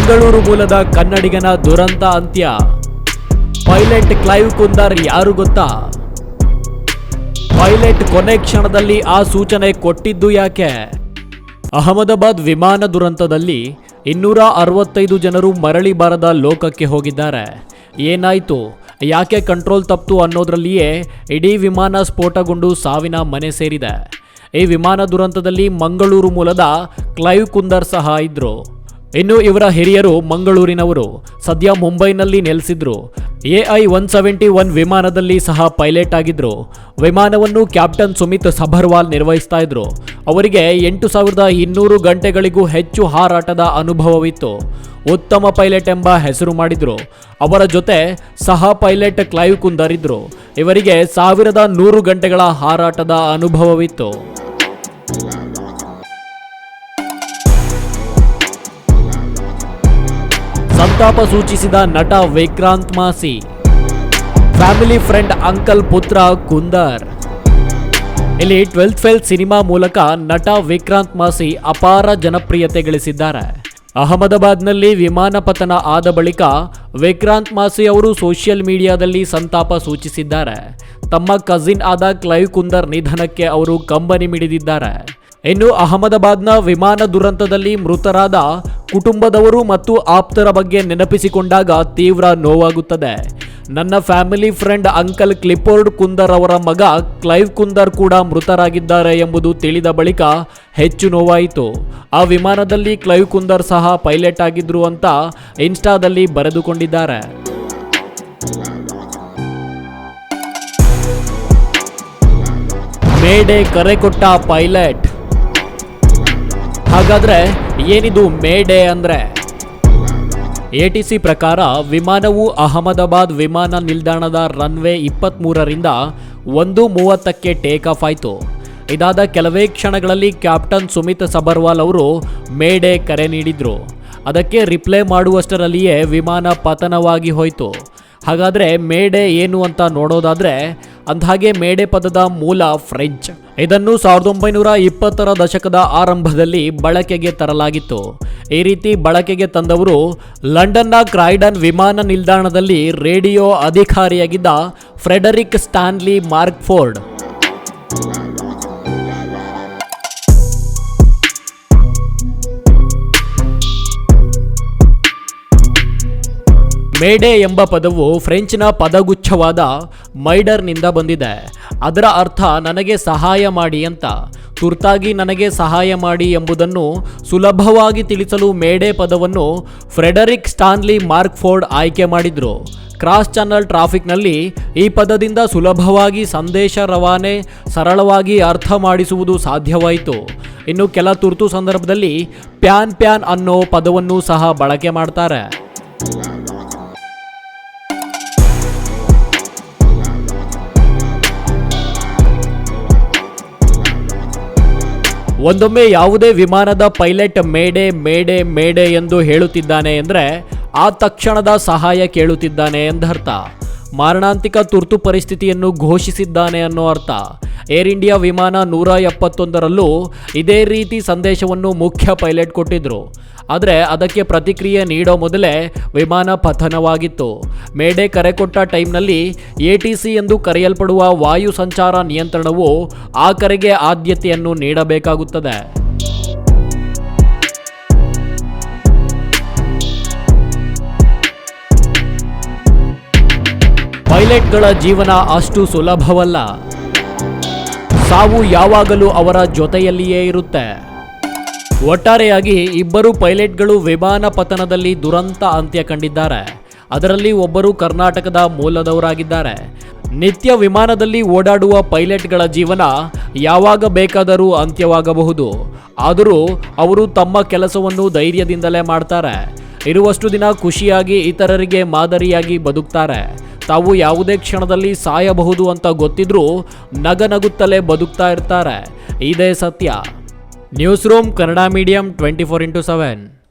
ಮಂಗಳೂರು ಮೂಲದ ಕನ್ನಡಿಗನ ದುರಂತ ಅಂತ್ಯ. ಪೈಲಟ್ ಕ್ಲೈವ್ ಕುಂದರ್ ಯಾರು ಗೊತ್ತಾ? ಪೈಲಟ್ ಕೊನೆ ಕ್ಷಣದಲ್ಲಿ ಆ ಸೂಚನೆ ಕೊಟ್ಟಿದ್ದು ಯಾಕೆ? ಅಹಮದಾಬಾದ್ ವಿಮಾನ ದುರಂತದಲ್ಲಿ ಇನ್ನೂರ ಅರವತ್ತೈದು ಜನರು ಮರಳಿ ಬಾರದ ಲೋಕಕ್ಕೆ ಹೋಗಿದ್ದಾರೆ. ಏನಾಯ್ತು? ಯಾಕೆ ಕಂಟ್ರೋಲ್ ತಪ್ಪು ಅನ್ನೋದ್ರಲ್ಲಿಯೇ ಇಡೀ ವಿಮಾನ ಸ್ಫೋಟಗೊಂಡು ಸಾವಿನ ಮನೆ ಸೇರಿದೆ. ಈ ವಿಮಾನ ದುರಂತದಲ್ಲಿ ಮಂಗಳೂರು ಮೂಲದ ಕ್ಲೈವ್ ಕುಂದರ್ ಸಹ ಇದ್ರು. ಇನ್ನು ಇವರ ಹಿರಿಯರು ಮಂಗಳೂರಿನವರು. ಸದ್ಯ ಮುಂಬೈನಲ್ಲಿ ನೆಲೆಸಿದ್ರು. ಎಐ ಒನ್ ಸೆವೆಂಟಿ ಒನ್ ವಿಮಾನದಲ್ಲಿ ಸಹ ಪೈಲಟ್ ಆಗಿದ್ರು. ವಿಮಾನವನ್ನು ಕ್ಯಾಪ್ಟನ್ ಸುಮಿತ್ ಸಭರ್ವಾಲ್ ನಿರ್ವಹಿಸ್ತಾ ಇದ್ರು. ಅವರಿಗೆ ಎಂಟು ಸಾವಿರದ ಇನ್ನೂರು ಗಂಟೆಗಳಿಗೂ ಹೆಚ್ಚು ಹಾರಾಟದ ಅನುಭವವಿತ್ತು. ಉತ್ತಮ ಪೈಲಟ್ ಎಂಬ ಹೆಸರು ಮಾಡಿದ್ರು. ಅವರ ಜೊತೆ ಸಹ ಪೈಲಟ್ ಕ್ಲೈವ್ ಕುಂದರಿದ್ರು. ಇವರಿಗೆ ಸಾವಿರದ ನೂರು ಗಂಟೆಗಳ ಹಾರಾಟದ ಅನುಭವವಿತ್ತು. ಸಂತಾಪ ಸೂಚಿಸಿದ ನಟ Vikrant Massey. Family friend uncle ಪುತ್ರ ಕುಂದರ್ ಇಲ್ಲಿ ಟ್ವೆಲ್ತ್ ಫೇಲ್ ಸಿನಿಮಾ ಮೂಲಕ ನಟ ವಿಕ್ರಾಂತ್ ಮಾಸಿ ಅಪಾರ ಜನಪ್ರಿಯತೆ ಗಳಿಸಿದ್ದಾರೆ. ಅಹಮದಾಬಾದ್ನಲ್ಲಿ ವಿಮಾನ ಪತನ ಆದ ಬಳಿಕ ವಿಕ್ರಾಂತ್ ಮಾಸಿ ಅವರು ಸೋಷಿಯಲ್ ಮೀಡಿಯಾದಲ್ಲಿ ಸಂತಾಪ ಸೂಚಿಸಿದ್ದಾರೆ. ತಮ್ಮ ಕಸಿನ್ ಆದ ಕ್ಲೈವ್ ಕುಂದರ್ ನಿಧನಕ್ಕೆ ಅವರು ಕಂಬನಿ ಮಿಡಿದಿದ್ದಾರೆ. ಇನ್ನು ಅಹಮದಾಬಾದ್ನ ವಿಮಾನ ದುರಂತದಲ್ಲಿ ಮೃತರಾದ ಕುಟುಂಬದವರು ಮತ್ತು ಆಪ್ತರ ಬಗ್ಗೆ ನೆನಪಿಸಿಕೊಂಡಾಗ ತೀವ್ರ ನೋವಾಗುತ್ತದೆ. ನನ್ನ family friend uncle Clifford Kunder ಅವರ ಮಗ ಕ್ಲೈವ್ ಕುಂದರ್ ಕೂಡ ಮೃತರಾಗಿದ್ದಾರೆ ಎಂಬುದು ತಿಳಿದ ಬಳಿಕ ಹೆಚ್ಚು ನೋವಾಯಿತು. ಆ ವಿಮಾನದಲ್ಲಿ ಕ್ಲೈವ್ ಕುಂದರ್ ಸಹ ಪೈಲಟ್ ಆಗಿದ್ರು ಅಂತ ಇನ್ಸ್ಟಾದಲ್ಲಿ ಬರೆದುಕೊಂಡಿದ್ದಾರೆ. ಮೇಡೆ ಕರೆ ಕೊಟ್ಟ ಪೈಲಟ್ ಹಾಗಾದ್ರೆ ಏನಿದು ಮೇಡೆ ಅಂದ್ರೆ? ಎಟಿಸಿ ಪ್ರಕಾರ ವಿಮಾನವು ಅಹಮದಾಬಾದ್ ವಿಮಾನ ನಿಲ್ದಾಣದ ರನ್ವೇ ಇಪ್ಪತ್ತ್ಮೂರರಿಂದ ಒಂದು ಮೂವತ್ತಕ್ಕೆ ಟೇಕ್ ಆಫ್ ಆಯಿತು. ಇದಾದ ಕೆಲವೇ ಕ್ಷಣಗಳಲ್ಲಿ ಕ್ಯಾಪ್ಟನ್ ಸುಮಿತ್ ಸಬರ್ವಾಲ್ ಅವರು ಮೇಡೆ ಕರೆ ನೀಡಿದ್ರು. ಅದಕ್ಕೆ ರಿಪ್ಲೈ ಮಾಡುವಷ್ಟರಲ್ಲಿಯೇ ವಿಮಾನ ಪತನವಾಗಿ ಹೋಯಿತು. ಹಾಗಾದ್ರೆ ಮೇಡೆ ಏನು ಅಂತ ನೋಡೋದಾದ್ರೆ ಅಂದ್ಹಾಗೆ ಮೇಡೆ ಪದದ ಮೂಲ ಫ್ರೆಂಚ್. ಇದನ್ನು ಸಾವಿರದ ಒಂಬೈನೂರ ಇಪ್ಪತ್ತರ ದಶಕದ ಆರಂಭದಲ್ಲಿ ಬಳಕೆಗೆ ತರಲಾಗಿತ್ತು. ಈ ರೀತಿ ಬಳಕೆಗೆ ತಂದವರು ಲಂಡನ್ನ ಕ್ರೈಡನ್ ವಿಮಾನ ನಿಲ್ದಾಣದಲ್ಲಿ ರೇಡಿಯೋ ಅಧಿಕಾರಿಯಾಗಿದ್ದ ಫ್ರೆಡರಿಕ್ ಸ್ಟಾನ್ಲಿ ಮಾರ್ಕ್ ಮೇಡೆ ಎಂಬ ಪದವು ಫ್ರೆಂಚ್ನ ಪದಗುಚ್ಛವಾದ ಮೈಡರ್ನಿಂದ ಬಂದಿದೆ. ಅದರ ಅರ್ಥ ನನಗೆ ಸಹಾಯ ಮಾಡಿ ಅಂತ. ತುರ್ತಾಗಿ ನನಗೆ ಸಹಾಯ ಮಾಡಿ ಎಂಬುದನ್ನು ಸುಲಭವಾಗಿ ತಿಳಿಸಲು ಮೇಡೆ ಪದವನ್ನು ಫ್ರೆಡರಿಕ್ ಸ್ಟಾನ್ಲಿ ಮಾರ್ಕ್ಫೋರ್ಡ್ ಆಯ್ಕೆ ಮಾಡಿದರು. ಕ್ರಾಸ್ ಚಾನಲ್ ಟ್ರಾಫಿಕ್ನಲ್ಲಿ ಈ ಪದದಿಂದ ಸುಲಭವಾಗಿ ಸಂದೇಶ ರವಾನೆ, ಸರಳವಾಗಿ ಅರ್ಥ ಮಾಡಿಸುವುದು ಸಾಧ್ಯವಾಯಿತು. ಇನ್ನು ಕೆಲ ತುರ್ತು ಸಂದರ್ಭದಲ್ಲಿ ಪ್ಯಾನ್ ಪ್ಯಾನ್ ಅನ್ನೋ ಪದವನ್ನು ಸಹ ಬಳಕೆ ಮಾಡ್ತಾರೆ. ಒಂದೊಮ್ಮೆ ಯಾವುದೇ ವಿಮಾನದ ಪೈಲಟ್ ಮೇಡೆ ಮೇಡೆ ಮೇಡೆ ಎಂದು ಹೇಳುತ್ತಿದ್ದಾನೆ ಎಂದರೆ ಆ ತಕ್ಷಣದ ಸಹಾಯ ಕೇಳುತ್ತಿದ್ದಾನೆ ಎಂದರ್ಥ. ಮಾರಣಾಂತಿಕ ತುರ್ತು ಪರಿಸ್ಥಿತಿಯನ್ನು ಘೋಷಿಸಿದ್ದಾನೆ ಅನ್ನೋ ಅರ್ಥ. ಏರ್ ಇಂಡಿಯಾ ವಿಮಾನ ನೂರ ಎಪ್ಪತ್ತೊಂದರಲ್ಲೂ ಇದೇ ರೀತಿ ಸಂದೇಶವನ್ನು ಮುಖ್ಯ ಪೈಲಟ್ ಕೊಟ್ಟಿದ್ರು. ಆದರೆ ಅದಕ್ಕೆ ಪ್ರತಿಕ್ರಿಯೆ ನೀಡೋ ಮೊದಲೇ ವಿಮಾನ ಪತನವಾಗಿತ್ತು. ಮೇಡೆ ಕರೆ ಕೊಟ್ಟ ಟೈಮ್ನಲ್ಲಿ ಎ ಟಿ ಸಿ ಎಂದು ಕರೆಯಲ್ಪಡುವ ವಾಯು ಸಂಚಾರ ನಿಯಂತ್ರಣವು ಆ ಕರೆಗೆ ಆದ್ಯತೆಯನ್ನು ನೀಡಬೇಕಾಗುತ್ತದೆ. ಪೈಲಟ್ಗಳ ಜೀವನ ಅಷ್ಟು ಸುಲಭವಲ್ಲ. ಸಾವು ಯಾವಾಗಲೂ ಅವರ ಜೊತೆಯಲ್ಲಿಯೇ ಇರುತ್ತೆ. ಒಟ್ಟಾರೆಯಾಗಿ ಇಬ್ಬರು ಪೈಲಟ್ಗಳು ವಿಮಾನ ಪತನದಲ್ಲಿ ದುರಂತ ಅಂತ್ಯ ಕಂಡಿದ್ದಾರೆ. ಅದರಲ್ಲಿ ಒಬ್ಬರು ಕರ್ನಾಟಕದ ಮೂಲದವರಾಗಿದ್ದಾರೆ. ನಿತ್ಯ ವಿಮಾನದಲ್ಲಿ ಓಡಾಡುವ ಪೈಲಟ್ಗಳ ಜೀವನ ಯಾವಾಗ ಬೇಕಾದರೂ ಅಂತ್ಯವಾಗಬಹುದು. ಆದರೂ ಅವರು ತಮ್ಮ ಕೆಲಸವನ್ನು ಧೈರ್ಯದಿಂದಲೇ ಮಾಡ್ತಾರೆ. ಇರುವಷ್ಟು ದಿನ ಖುಷಿಯಾಗಿ ಇತರರಿಗೆ ಮಾದರಿಯಾಗಿ ಬದುಕ್ತಾರೆ. ತಾವು ಯಾವುದೇ ಕ್ಷಣದಲ್ಲಿ ಸಾಯಬಹುದು ಅಂತ ಗೊತ್ತಿದ್ರೂ ನಗನಗುತ್ತಲೇ ಬದುಕ್ತಾ ಇರ್ತಾರೆ. ಇದೇ ಸತ್ಯ. Newsroom Kannada medium twenty four into seven.